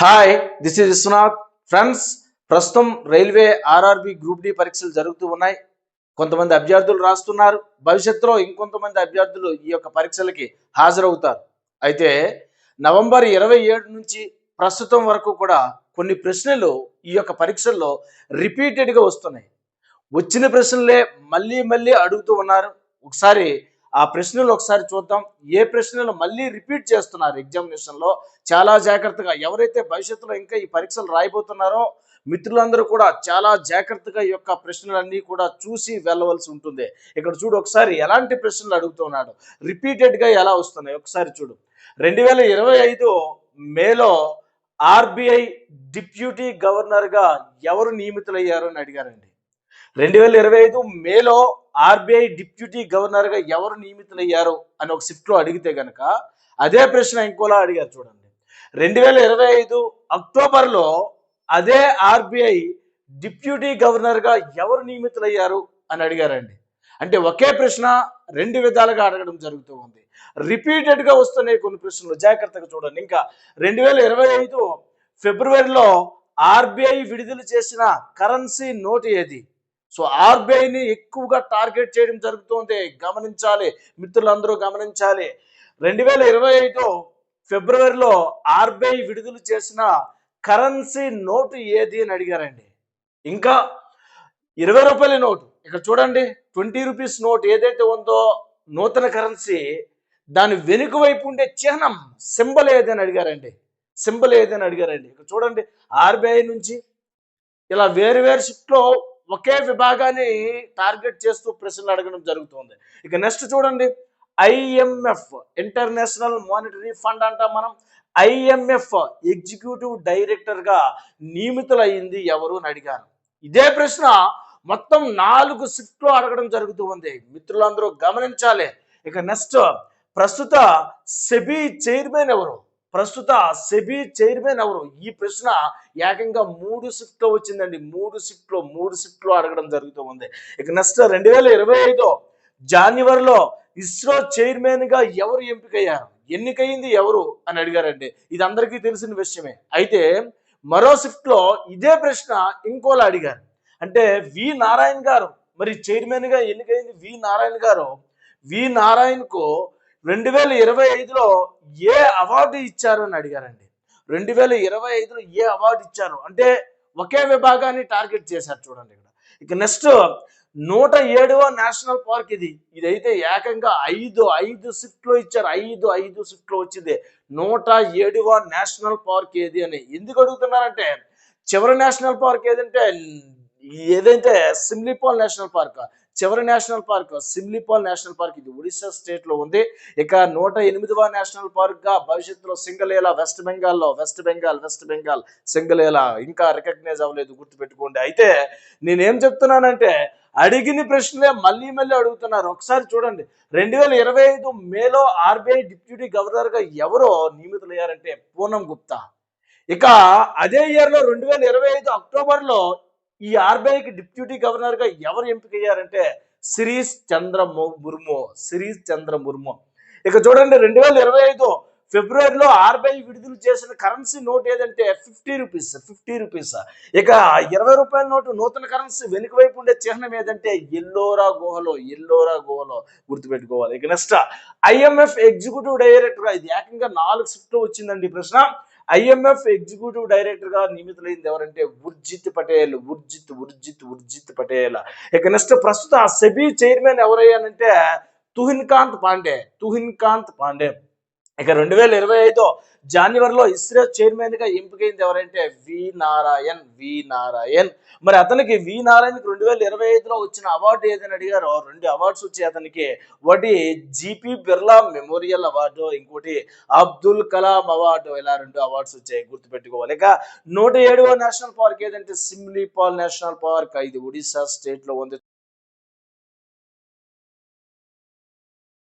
Hi this is Vishwanath friends ప్రస్తుతం railway RRB group D పరీక్షలు జరుగుతూ ఉన్నాయి. కొంతమంది అభ్యర్థులు రాస్తున్నారు. భవిష్యత్తులో ఇంకొంతమంది అభ్యర్థులు ఈ యొక్క పరీక్షలకి హాజరవుతారు. అయితే నవంబర్ ఇరవై ఏడు నుంచి ప్రస్తుతం వరకు కూడా కొన్ని ప్రశ్నలు ఈ యొక్క పరీక్షల్లో రిపీటెడ్గా వస్తున్నాయి. వచ్చిన ప్రశ్నలే మళ్ళీ మళ్ళీ అడుగుతూ ఉన్నారు. ఒకసారి ఆ ప్రశ్నలు ఒకసారి చూద్దాం. ఏ ప్రశ్నలు మళ్ళీ రిపీట్ చేస్తున్నారు ఎగ్జామినేషన్లో చాలా జాగ్రత్తగా ఎవరైతే భవిష్యత్తులో ఇంకా ఈ పరీక్షలు రాయబోతున్నారో మిత్రులందరూ కూడా చాలా జాగ్రత్తగా ఈ యొక్క ప్రశ్నలన్నీ కూడా చూసి వెళ్ళవలసి ఉంటుంది. ఇక్కడ చూడు ఒకసారి ఎలాంటి ప్రశ్నలు అడుగుతున్నాడు? రిపీటెడ్గా ఎలా వస్తున్నాయి? ఒకసారి చూడు. రెండు వేల ఇరవై ఐదు మేలో ఆర్బిఐ డిప్యూటీ గవర్నర్గా ఎవరు నియమితులయ్యారు అని అడిగారండి. రెండు వేల ఇరవై ఐదు మేలో ఆర్బీఐ డిప్యూటీ గవర్నర్గా ఎవరు నియమితులయ్యారు అని ఒక షిఫ్ట్లో అడిగితే గనక అదే ప్రశ్న ఇంకోలా అడిగారు చూడండి. రెండు వేల ఇరవై ఐదు అక్టోబర్లో అదే ఆర్బీఐ డిప్యూటీ గవర్నర్గా ఎవరు నియమితులయ్యారు అని అడిగారండి. అంటే ఒకే ప్రశ్న రెండు విధాలుగా అడగడం జరుగుతూ ఉంది. రిపీటెడ్గా వస్తున్నాయి కొన్ని ప్రశ్నలు. జాగ్రత్తగా చూడండి. ఇంకా రెండు వేల ఇరవై ఐదు ఫిబ్రవరిలో ఆర్బీఐ విడుదల చేసిన కరెన్సీ నోటు ఏది? సో ఆర్బీఐని ఎక్కువగా టార్గెట్ చేయడం జరుగుతుంది. గమనించాలి. మిత్రులందరూ గమనించాలి. రెండు వేల ఇరవై ఐదు ఫిబ్రవరిలో ఆర్బీఐ విడుదల చేసిన కరెన్సీ నోటు ఏది అని అడిగారండి. ఇంకా ఇరవై రూపాయల నోటు. ఇక్కడ చూడండి. ట్వంటీ రూపీస్ నోట్ ఏదైతే ఉందో నూతన కరెన్సీ దాని వెనుక వైపు ఉండే చిహ్నం సింబల్ ఏది అని అడిగారండి. సింబల్ ఏది అని అడిగారండి. ఇక్కడ చూడండి. ఆర్బీఐ నుంచి ఇలా వేరు వేరు షిఫ్ట్లో ఒకే విభాగాన్ని టార్గెట్ చేస్తూ ప్రశ్నలు అడగడం జరుగుతుంది. ఇక నెక్స్ట్ చూడండి. ఐఎంఎఫ్ ఇంటర్నేషనల్ మానిటరీ ఫండ్ అంటాం మనం. ఐఎంఎఫ్ ఎగ్జిక్యూటివ్ డైరెక్టర్గా నియమితులయ్యింది ఎవరు అని అడిగారు. ఇదే ప్రశ్న మొత్తం నాలుగు షిఫ్ట్లో అడగడం జరుగుతూ ఉంది మిత్రులందరూ గమనించాలి. ఇక నెక్స్ట్ ప్రస్తుత సెబీ చైర్మన్ ఎవరు? ప్రస్తుత సెబీ చైర్మన్ ఎవరు? ఈ ప్రశ్న ఏకంగా మూడు షిఫ్ట్లో వచ్చిందండి. మూడు షిఫ్ట్లో మూడు షిఫ్ట్లో అడగడం జరుగుతూ ఉంది. ఇక నెక్స్ట్ రెండు వేల ఇరవై ఐదు జాన్యువరిలో ఇస్రో చైర్మన్గా ఎవరు ఎంపికయ్యారు? ఎన్నికయింది ఎవరు అని అడిగారండి. ఇది అందరికీ తెలిసిన విషయమే. అయితే మరో షిఫ్ట్లో ఇదే ప్రశ్న ఇంకోలా అడిగారు. అంటే వి నారాయణ గారు మరి చైర్మన్గా ఎన్నికైంది వి నారాయణ గారు? వి నారాయణ్కు రెండు వేల ఇరవై ఐదులో ఏ అవార్డు ఇచ్చారు అని అడిగారండి. రెండు వేల ఇరవై ఐదులో ఏ అవార్డు ఇచ్చారు? అంటే ఒకే విభాగాన్ని టార్గెట్ చేశారు చూడండి ఇక్కడ. ఇక నెక్స్ట్ నూట ఏడవ నేషనల్ పార్క్ ఇది. ఇదైతే ఏకంగా ఐదు ఐదు షిఫ్ట్లో ఇచ్చారు. ఐదు ఐదు షిఫ్ట్లో వచ్చింది. నూట ఏడవ నేషనల్ పార్క్ ఏది అని. ఎందుకు అడుగుతున్నారంటే చివరి నేషనల్ పార్క్ ఏదంటే ఏదైతే సిమ్లిపాల్ నేషనల్ పార్క్. చివరి national park Simlipal national park ఇది ఒడిశా స్టేట్లో ఉంది. ఇక నూట ఎనిమిదవ నేషనల్ పార్క్గా భవిష్యత్తులో సింగలేలా వెస్ట్ బెంగాల్లో వెస్ట్ బెంగాల్ వెస్ట్ బెంగాల్ సింగలేలా ఇంకా రికగ్నైజ్ అవ్వలేదు గుర్తుపెట్టుకోండి. అయితే నేనేం చెప్తున్నానంటే అడిగిన ప్రశ్నలే మళ్ళీ మళ్ళీ అడుగుతున్నారు. ఒకసారి చూడండి. రెండు వేల ఇరవై ఐదు మేలో ఆర్బీఐ డిప్యూటీ గవర్నర్గా ఎవరో నియమితులయ్యారంటే పూనం గుప్తా. ఇక అదే ఇయర్లో రెండు వేల ఇరవై ఐదు అక్టోబర్లో ఈ ఆర్బీఐకి డిప్యూటీ గవర్నర్గా ఎవరు ఎంపికయ్యారంటే సిరీష్ చంద్ర ముర్ము సిరీస్ చంద్ర ముర్ము. ఇక చూడండి రెండు వేల ఇరవై ఐదు ఫిబ్రవరిలో ఆర్బీఐ విడుదల చేసిన కరెన్సీ నోట్ ఏదంటే ఫిఫ్టీ రూపీస్ ఫిఫ్టీ రూపీస్. ఇక ఇరవై రూపాయల నోటు నూతన కరెన్సీ వెనుక వైపు ఉండే చిహ్నం ఏదంటే ఎల్లోరా గుహలో ఎల్లోరా గుహలో గుర్తుపెట్టుకోవాలి. ఇక నెక్స్ట్ ఐఎంఎఫ్ ఎగ్జిక్యూటివ్ డైరెక్టర్ ఇది ఏకంగా నాలుగు షిఫ్ట్ వచ్చిందండి ప్రశ్న. ఐఎంఎఫ్ ఎగ్జిక్యూటివ్ డైరెక్టర్గా నియమితులైంది ఎవరంటే ఉర్జిత్ పటేల్ ఉర్జిత్ ఉర్జిత్ ఉర్జిత్ పటేల్. ఇక నెక్స్ట్ ప్రస్తుత సెబీ చైర్మన్ ఎవరయ్యానంటే తుహిన్ కాంత్ పాండే తుహిన్ కాంత్ పాండే. ఇక రెండు వేల ఇరవై ఐదు జనవరిలో ఇస్రో చైర్మన్గా ఎంపికైంది ఎవరంటే వి నారాయణ్ వి నారాయణ్. మరి అతనికి వి నారాయణకి రెండు వేల ఇరవై ఐదులో వచ్చిన అవార్డు ఏదని అడిగారు. రెండు అవార్డ్స్ వచ్చాయి అతనికి ఒకటి జిపి బిర్లా మెమోరియల్ అవార్డు ఇంకోటి అబ్దుల్ కలాం అవార్డు. ఇలా రెండు అవార్డ్స్ వచ్చాయి గుర్తుపెట్టుకోవాలి. ఇక నూట ఏడవ నేషనల్ పార్క్ ఏదంటే సిమ్లీపాల్ నేషనల్ పార్క్. ఇది ఒడిశా స్టేట్లో ఉంది.